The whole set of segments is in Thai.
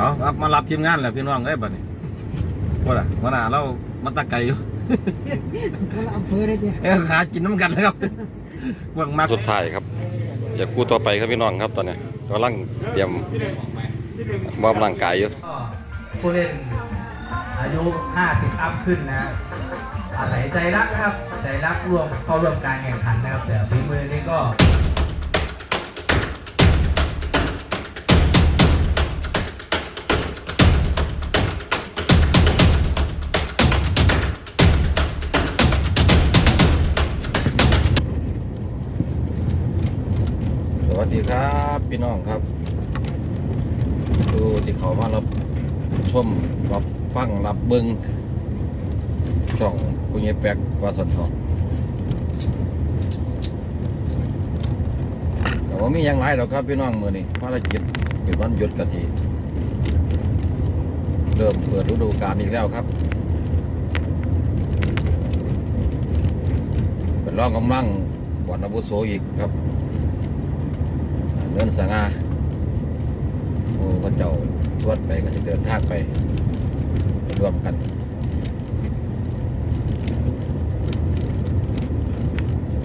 เอาครับมารับทีมงานแล้วพี่น้องเอ้ยบัดนี้ว่าล่ะวันหน้าเรามันตะไกอยู่ คนละอำเภอเลยจ้ะเอ้ยหากินน้ำกันนะครับเบิ่งมากสุดท้ายครับ อย่าคู่ต่อไปครับพี่น้องครับตอนนี้กำลังเตรียมวอร์มร่างกายอยู่ ก็ผู้เล่นอายุ 50 อัพขึ้นนะอาศัยใจรักนะครับ ใจรักร่วมเข้าร่วมการแข่งขันนะครับ แต่ฝีมือนี้ก็ พี่น้องครับดูที่เขามารับชมรับฟังรับเบิ้งช่องกุญแจแปลกวาสันทองแต่ว่ามีอย่างไรหรอกครับพี่น้องมือนี้ภารกิจเป็นวันหยุดกะทีเริ่มเปิดฤดูกาลอีกแล้วครับเป็นร่องกำลังบ่อนอาบุโสอีกครับ เนินสง่าโอ้พระเจ้าสวดไปก็จะเดินทางไปรวมกัน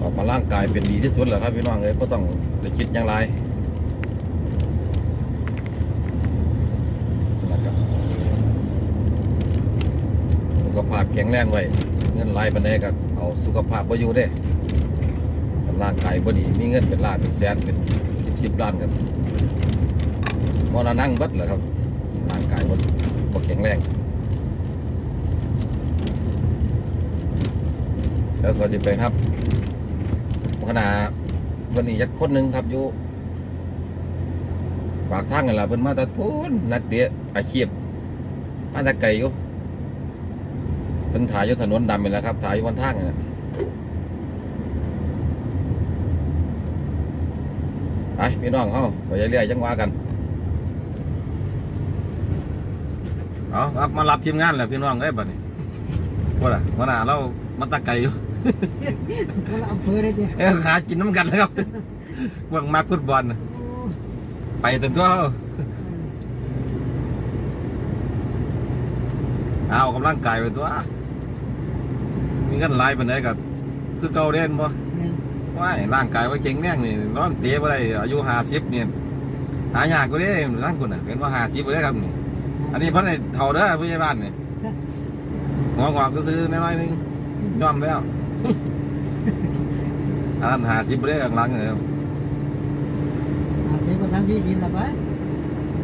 ออกมาร่างกายเป็นดีที่สุดแหละครับพี่น้องเลยก็ต้องไปคิดอย่างไรนะครับสุขภาพแข็งแรงไว้เงินไหลายปันก็เอาสุขภาพบ่อยู่เด้ร่างกายบ่ดีมีเงินเป็นล้านเป็นแสนเป็น สิบล้านกันมอนานั่งเบิดเหรอครับร่างกายบ่บ่แข็งแรง แล้วก็จะไปครับขณะวันนี้ยักคนหนึ่งครับอยู่ปากทางกันล่ะเพิ่นมาแตะพูนนักเตะอาชีพมาตะไกลอยู่เป็นถ่ายอยู่ถนนดำนี่แหละครับถ่ายอยู่บนทางนี่แหละ ไปพี่น้องเฮาไปเรื่อยๆจังว่ากันเอาครับมารับทีมงานแล้วพี่น้องเอ้ยบัดนี้ว่าล่ะวันหน้าเรามันตะไกอยู่คนละอำเภอเลยจ้ะเอ้ยหากินน้ำกันนะครับเบิ่งมากฟุตบอลน่ะโอ้ไปแต่ตัวเอาเอาออกกำลังกายไปตัวมีเงินหลายปานใดก็คือเก่าเด่นบ่เนี่ย ว่ายร่างกายว่าแข็งแรงนี่นอนเตะบ่ได้อายุ50เนี่ยหายากกว่าเด้นั่นคุณน่ะเป็นว่า50บ่ได้ครับนี่อันนี้เพิ่นให้เฒ่าเด้อผู้ใหญ่บ้านนี่งอกๆก็ซื้อน้อยๆนึงยอมแล้วอันนั้น50บ่ได้ข้างหลังเออหาเสียงภาษาที่สิบละไป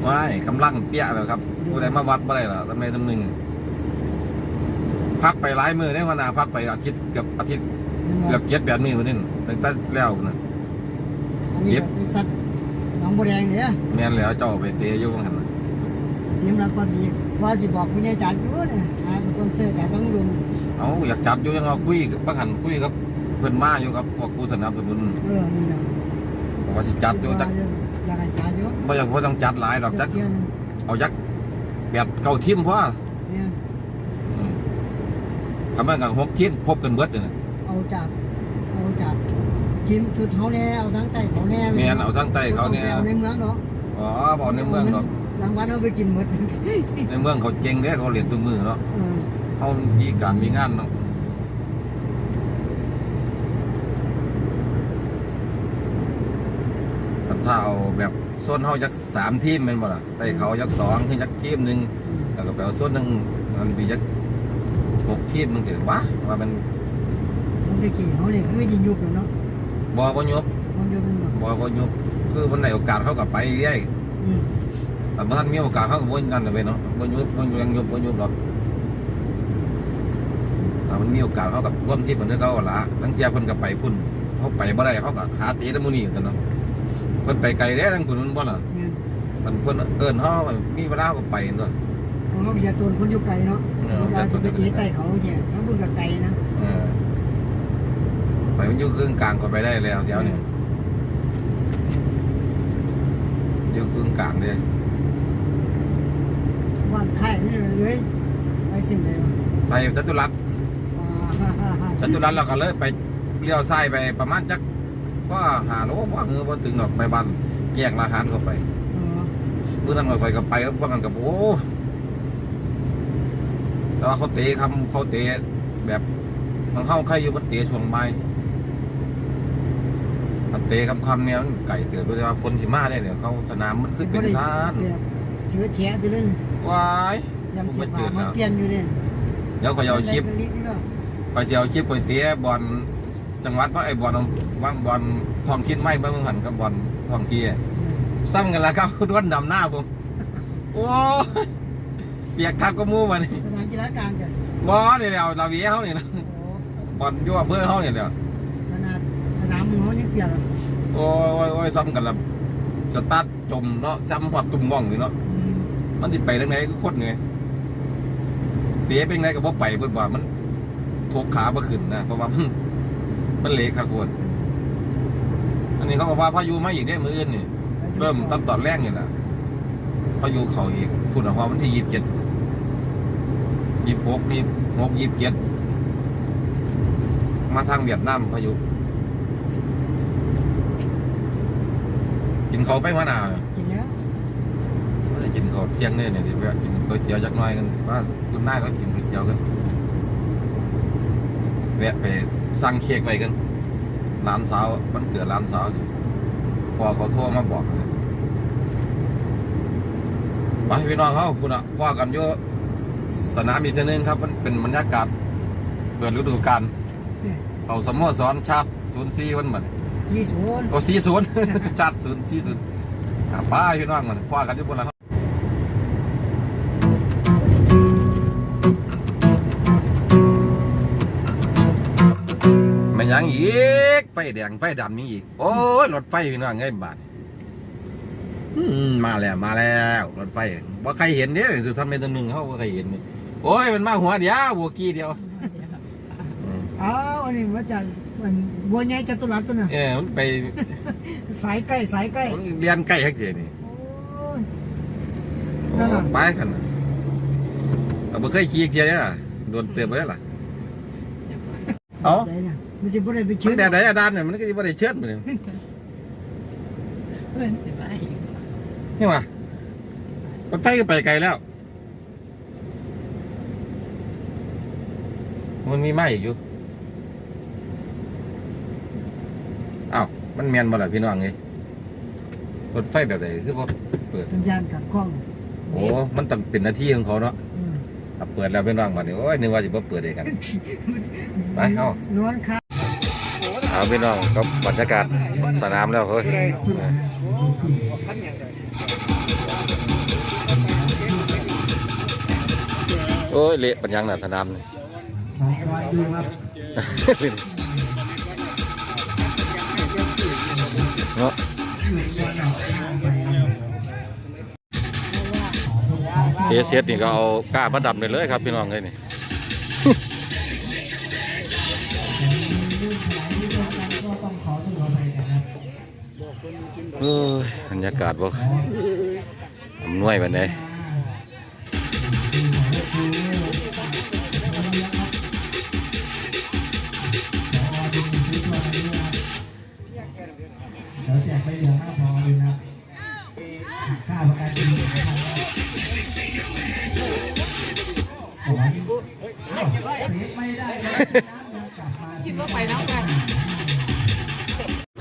ว้ายกำลังเปี้ยแล้วครับผู้ใดมาวัดบ่ได้ล่ะทำไมทำหนึงพักไปหลายมื้อได้วันหน้าพักไปอาทิตย์เกือบอาทิตย์ เกือบ7 8มื้อพุ่นนี่ตั้งแต่แล้วน่ะอันนี้เป็นสัตว์หนองบัวแดงเนี่ยแม่นแล้วเจ้าไปเตะอยู่ว่าหั่นน่ะทีมเราก็ดีว่าจะบอกคุณยายจันทร์อยู่เนี่ยหาสปอนเซอร์จากบางลุงเอาอยากจัดอยู่ยังเอาคุยกับบางหันคุยกับเพิ่นมาอยู่กับพวกผู้สนับสนุนเออนี่นะว่าสิจัดอยู่จักอยากให้จัดอยู่บ่อยากบ่ต้องจัดหลายดอกจักเที่ยวหนึงเอาจักแบบเก่าทีมพอเนี่ย อืมคำว่ากับหกทีมพบกันเบิดเลยนะ เอาจากเอาจากทีมชุดเขาแน่เอาทั้งไต่เขาแน่แม่นเอาทั้งใต้เขาเนี่ยเอาในเมืองเนาะอ๋อบ่ในเมืองเนาะรางวัลเอาไปกินหมดในเมืองเขาเจ๋งเด้เขาเรียนทุกมือเนาะเออเขามีการมีงานเนาะถ้าเอาแบบโซนเฮาจักสามทีมแม่นบ่ล่ะใต้เขาจักสองคือจักทีมหนึงแล้วก็ไปเอาส่วนหนึ่งมันมีจักหกทีมมันถือว่าว่ามันมัน ตะกี้เขาเนี่ยคือยิงยุบเลยเนาะบอบ่ยบมันยุบเป็นบบบอบ่ยบคือมันได้โอกาสเขากลับไปเรื่อยอืมแต่เมื่อท่านมีโอกาสเขาก็บ่นั่นเลยเนาะบ่ยบบ่ยังยบบ่ยบหรอกถ้ามันมีโอกาสเขากับร่วมทีมเหมือนเขาละทั้งเทียเพิ่นก็ไปพุ่นเขาไปบ่ได้เขาก็หาตีน้ำมูนี่กันเนาะเพิ่นไปไกลเด้ทั้งพุ่นมันบ่ล่ะเนี่ยมันเพิ่นเอิ้นเขามีเวลาเขาก็ไปเนาะ เพราะเขาอย่าตนคนอยู่ไกลเนาะเออ เวลาจะไปเตะใต้เขาเนี่ยถ้าบุญกับไกลนะ เออ ไปมันอยู่ครึ่งกลางก็ไปได้แล้วแถวนี้อยู่ครึ่งกลางเด้ว่านค่ายนี่เลยไปสิ่งใดวะไปจตุรัสว้าจตุรัสเราก็เลยไปเลี้ยวซ้ายไปประมาณจักว่าหาโลว่าเงือว่าถึงดอกไปบ้านแยกราหารเข้าไปเออเมื่อนั้นข่อยก็ไปแล้วพวกนั้นกับโอ้แต่ว่าเขาเตะคำเขาเตะแบบมันเข้าใครอยู่มันเตะช่วงไม้ มันเตะคำคำเนี่ยมันไก่เตือนไปเว่าฝนสิมาได้เนี่ยเขาสนามมันขึ้นเป็นท่านเชื้อแฉะจะเล่นวายยำเสียบมาเปลี่ยนอยู่เนี่ยเดี๋ยวข่อยเอาคลิปก็ข่อยสิเอาคลิปข่อยเตะบอลจังหวัดว่าไอ้บอลว่างบอลทองคิดไม่เบิ่งหันกับบอลทองคีอะซ้ำกันแล้วครับคุณวันดำหน้าผมโอ้ยเปียกทักก็มูมานี่สนามกีฬากลางกันบอสเนี่ยเดี๋ยวลาเวียเขาเนี่ยนะบอลยั่วเพื่อเขาเนี่ยเดี๋ยว ขนาดสนามมึง เขายังเปลี่ยนโอ้ยโอ้ยโอ้ยซ้ำกันแล้วสตาร์ทจมเนาะซ้ำหัดตุ่มม่องนี่เนาะมันสิไปทางไหนก็โคตรไงเตะเป็นไงก็บ่ไปเพิ่นว่ามันทกขาบ่ขึ้นนะเพราะว่ามันมันเละครับคุณอันนี้เขาก็ว่าพายุมาอีกได้อมืออื่นนี่เริ่มตั้งตอนแรกนี่แหละพายุเขาอีกพูดถึงว่าวันที่ยี่สิบเจ็ดยี่สิบหกยี่สิบหกยี่สิบเจ็ดมาทางเวียดนามพายุ กิน เขาวไปมาหนากินแล้วไม่ได้กินเขาวเที่ยงเนี่ยเนี่ยเดี๋ยวแวะกินก๋วยเตี๋ยวจักหน่อยกันว่าคุณนายก็กินก๋วยเตี๋ยวกันแวะไปสั่งเค้กไว้กันร้านสาวมันเกิดร้านสาวอยู่พอเขาโทรมาบอกเลยไปพี่น้องเขาคุณอะพ่อกันอยู่สนามอีกทีหนึงครับ มันเป็นบรรยากาศเปิดฤดูกาลเขาสโมสรชาติศูนย์สี่วันเหมือน ที่ศูนย์โอ้สี่ศูนย์ชาติศูนย์สี่ศูนย์อะไป้าพี่น้องมันพ่อกันอยู่บนแล้วครับมันยังอีกไฟแดงไฟดำยังอีก โอ้ยรถไฟพี่น้องไงบาทอืมมาแล้วมาแล้วรถไฟว่าใครเห็นเนี่ยทำไมตัวหนึ่งเขาว่าใครเห็นนี่โอ้ยมันมาหัวเดียวหัวกี้เดียวอืมอ้าวอันนี้มาจาก มันบัวใหญ่จตุรัสตัวน่ะเออมันไปสายใกล้สายใกล้มันเรียนใกล้ฮักเจนี่โอ้ยโอ้ไปกันน่ะเราไม่เคยขี่เทียร์เนี่ยล่ะโดนเตือนไปแล้วล่ะเอ้าได้น่ะมันจะบ่ได้ไปมัเชื่นอแดดไหนอะดานเนี่ยมันก็จะไม่ได้เชิดมันเลยเพื่อนสิบอีกนี่ว่ะรถไฟก็ไปไกลแล้ว มันมีไม้อีกอยู่อ้าว มันแมนบ่ล่ะพี่น้องไงรถไฟแบบไหนคือว่าเปิด สัญญาณขัดข้องโอ้ มันต้องเป็นหน้าที่ของเขาเนาะอืมถ้าเปิดแล้วเป็นร่างบัดนี้โอ้ยนึกว่าจะบ่เปิดเองกัน ไปเอานวลครับเอาพี่น้องก็บรรยากาศสนามแล้วเฮ้ยโอ้ยเละปัญญังน่ะสนามนี่เน เนาะเอเสนี่ก็เอาก้ามาดับไปเลยครับพี่น้องเลยนี่เอ้ยบรรยากาศบ่อำนวยแบัน ได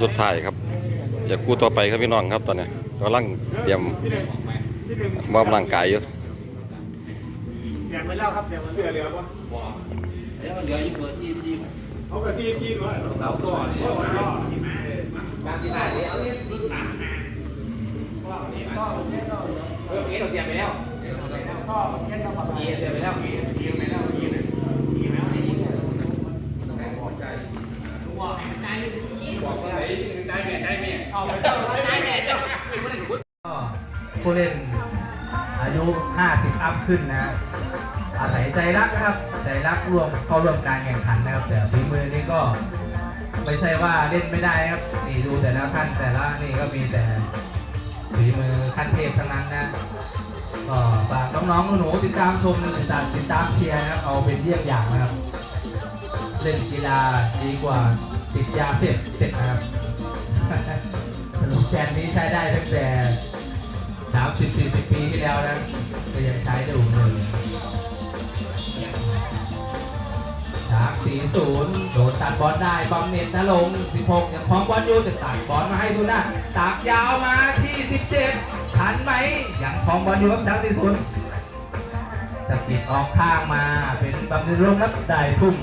สุดท้ายครับจะคู่ต่อไปครับพี่น้องครับตอนนี้กำลังเตรียมวอร์มร่างกายอยู่เสียงไปแล้วครับเสียงมันเสือเหลือปะแล้วเหลืออยู่เบอร์ที่ที่เขากับที่ที่ด้วยเราก่อน การที่ไหนเอาเรื่องสามหาก็ก็เออเอเสียไปแล้วก็เอเสียไปแล้วเอเสียไปแล้วเอเสียไปแล้วบอกใจบอกอะไรได้แม่ได้แม่เอาไปเจ้าได้แม่เจ้าก็ผู้เล่นอายุ 50 อัพขึ้นนะอาศัยใจรักนะครับ ใจรักร่วมเข้าร่วมการแข่งขันนะครับ แต่ฝีมือนี่ก็ ไม่ใช่ว่าเล่นไม่ได้ครับนี่ดูแต่ละท่านแต่ละนี่ก็มีแต่ฝีมือขั้นเทพทั้งนั้นนะก็ฝากน้องๆหนูติดตามชมติดตามติดตามเชียร์นะครับเอาเป็นเยี่ยงอย่างนะครับ เล่นกีฬาดีกว่าติดยาเสพติดนะครับสรุปแกนนี้ใช้ได้ตั้งแต่สามสิบสี่สิบปีที่แล้วนะก็ยังใช้ได้อยู่เลย สามสี่ศูนย์โดนตัดบอลได้บอมเน็ตนะลงสิบหกยังคล้องบอลอยู่จะตัดบอลมาให้ดูนะตากยาวมาที่สิบเจ็ดทันไหมยังคล้องบอลอยู่ครับสามสี่ศูนย์ตะกิดออกข้างมาเป็นบอมเน็ตลงครับได้ทุ่ม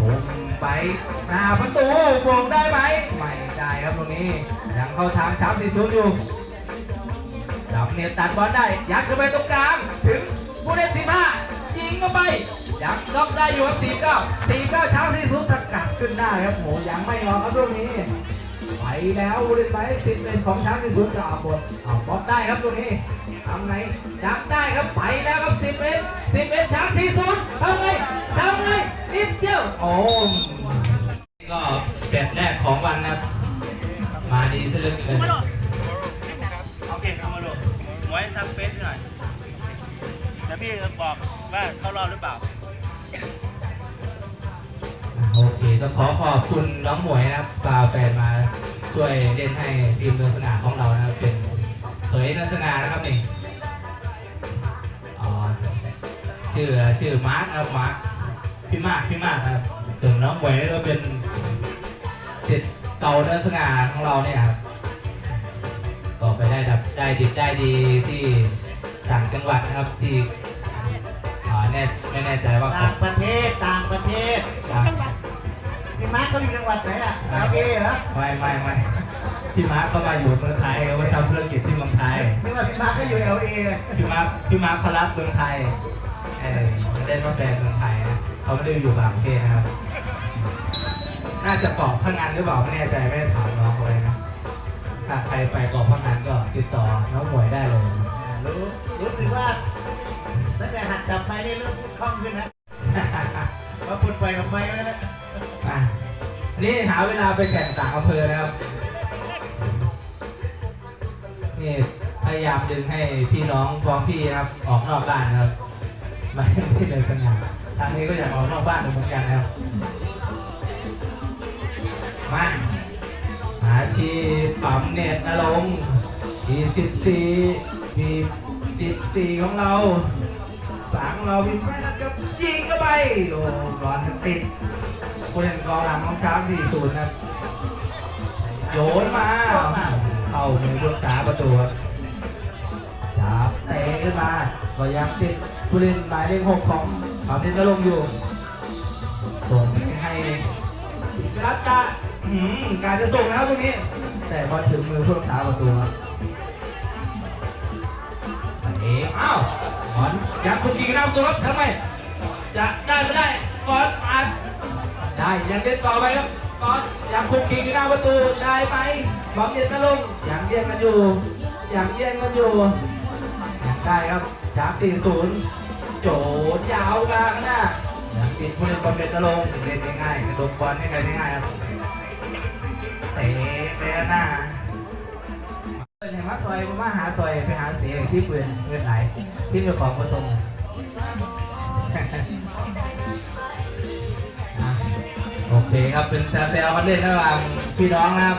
ผมไปหน้าประตูบวกได้ไหมไม่ได้ครับตรงนี้ยังเข้าทางช้ำสีชุดอยู่จับเนียตัดบอลได้ยัดเข้าไปตรงกลางถึง ผู้เล่นทีมห้ายิงเข้าไป ยังน็อกได้อยู่ครับทีมเก้าทีมเก้าช้ำสีชุดสกัดขึ้นได้ครับโหยังไม่ยอมครับตรงนี้ไปแล้วผู้เล่นไปสิบเป็นของช้างสีชุดจะเอาบทเอาบอลได้ครับตรงนี้ทำไงจับได้ครับไปแล้วครับสิบเป็นสิบเป็นช้างสีชุดทำไงทำไงนิดเดียวโอ้นี่ก็แบบแรกของวันนะครับมาดีซะเหลือเกินเอาเก่งเข้ามาดูไว้ทำเฟซหน่อย แล้วพี่บอกว่าเข้ารอบหรือเปล่า โอเคก็ขอขอบคุณน้องหมวยนะครับปาแฟนมาช่วยเล่นให้ทีมเดินสนามของเรานะครับเป็นเผยเดินสนานะครับนี่อ๋อชื่อชื่อมาร์คนะครับมาร์คพี่มาร์คพี่มาร์ครับถึงน้องหมวยก็เป็นจิตเก่าเดินสนามของเราเนี่ยครับก็ไปได้ดับได้ดิบได้ดีที่ ต่างจังหวัดนะครับที่อ่าแน่ไม่แน่ใจว่าต่างประเทศต่างประเทศต่างพี่มาร์คเขาอยู่จังหวัดไหนอะโอเคเหรอไม่ไม่ไม่พี่มาร์คเข้ามาอยู่เมืองไทยเขามาทำธุรกิจที่เมืองไทยนึกว่าพี่มาร์คก็อยู่เอลเอพี่มาร์คพี่มาร์คเขารักเมืองไทยเออไม่ได้มาแฟนเมืองไทยนะเขาไม่ได้อยู่ต่างประเทศนะครับ น่าจะเกาะพังงานหรือเปล่าไม่แน่ใจไม่ได้ถามน้องเขาเลยนะถ้าใครไปเกาะพังงานก็ติดต่อน้องหมวยได้เลย รู้รู้สึกว่าตั้งแต่หัดจับไม้นี่เริ่มพูดคล่องขึ้นนะว่าพูดไปกับไม้แล้วนะอะนี่หาเวลาไปแข่งต่างอำเภอนะครับ นี่พยายามดึงให้พี่น้องฟ้องพี่นะครับ ออกนอกบ้านนะครับมาที่เลยสง่าทางนี้ก็อยากออกนอกบ้านเหมือนกันนะครับมาหาชีปั๊มเน็ตนรงค์ทีสิบสี่ ทีสิบสี่ของเราฝังเราวินไปแล้วก็ยิงเข้าไปโอ้ร้อนติดผู้เล่นกองหลังของช้างสี่ศูนย์ครับโยนมาเข้ามือรักษาประตูครับจับเตะขึ้นมาก็ยังติดผู้เล่นหมายเลขหกของปั๊มเน็ตนรงค์อยู่ส่งไปให้รัตตาการจะส่งนะครับตรงนี้ แต่พอถึงมือผู้รักษาประตูครับ อ๋อ้าวบอลยักคุณยิงหน้าประตูครับทำไม จะได้ไม่ได้บอลอัดได้ยังเล่นต่อไปครับบอลยังคุกคิงหน้าประตูได้ไหมบอลเย็นตะลุงยังแย่งกันอยู่ยังแย่งกันอยู่ได้ครับจาก40 โจดยาวกลางหน้ายังติดผู้เล่นบอลเบนตะลงเล่นง่ายๆกระโดดบอลให้กันง่ายๆครับเตะไปข้างหน้า เห็นว่าซอยมาหาซอยไปหาเสียที่ปืนเงินไหลที่เจ้าของประสงโอเคครับเป็นแซวๆกันเล่นระหว่างพี่น้องนะครับ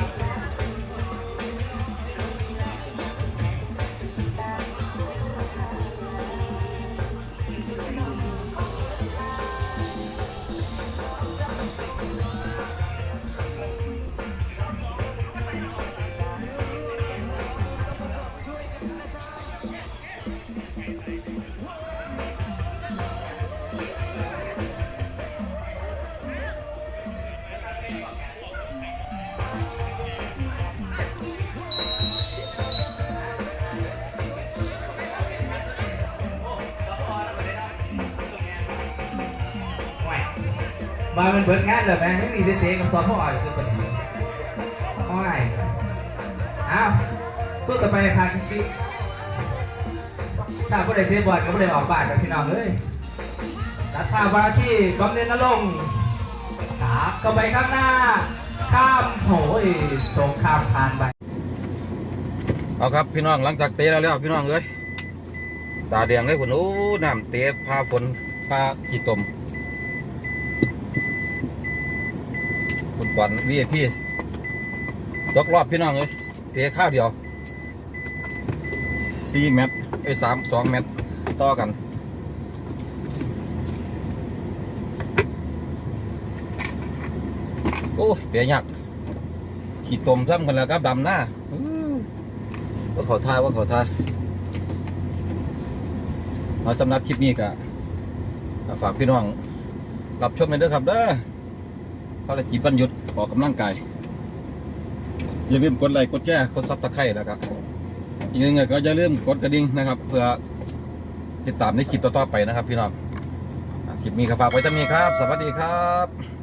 มาเป็นเบิดงานเลยไหมไม่มีเจ๊กับซอฟต์พ่ออ่อยคือคนนี้พ่อไงอ้าวสู้ต่อไปทางชิถ้าผู้ใดเทบอลก็ผู้ใดออกบานกับพี่น้องเลยตัดภาพมาที่กอมเนนนรงค์ถากเข้าไปข้างหน้า ข้ามโหยสงครามผ่านไปเอาครับพี่น้องหลังจากเตะแล้วแล้วพี่น้องเอ้ยตาแดงเลยผมโอ้น้ำเตะพาฝนพาขี้ตม ฟุตบอลวีพีตตกรอบพี่น้องเลยเตะข้าวเดียวสี่เมตรไอ้สามสองเมตรต่อกันโอ้เตะยากขีดตมซ้ำกันแล้วครับดำหน้าว่าเขาทาว่าเขาทายมาสำหรับคลิปนี้ก็ฝากพี่น้อง รับชมกันด้วยครับเด้อ ภารกิจวันหยุดออกกำลังกาย อย่าลืมกดไลค์กดแชร์กดซับตะไคร่นะครับอีกหนึ่งก็อย่าลืมกดกระดิ่งนะครับ เพื่อติดตามในคลิปต่อๆไปนะครับ พี่น้องคลิปนี้ก็ฝากไว้จะมีครับ สวัสดีครับ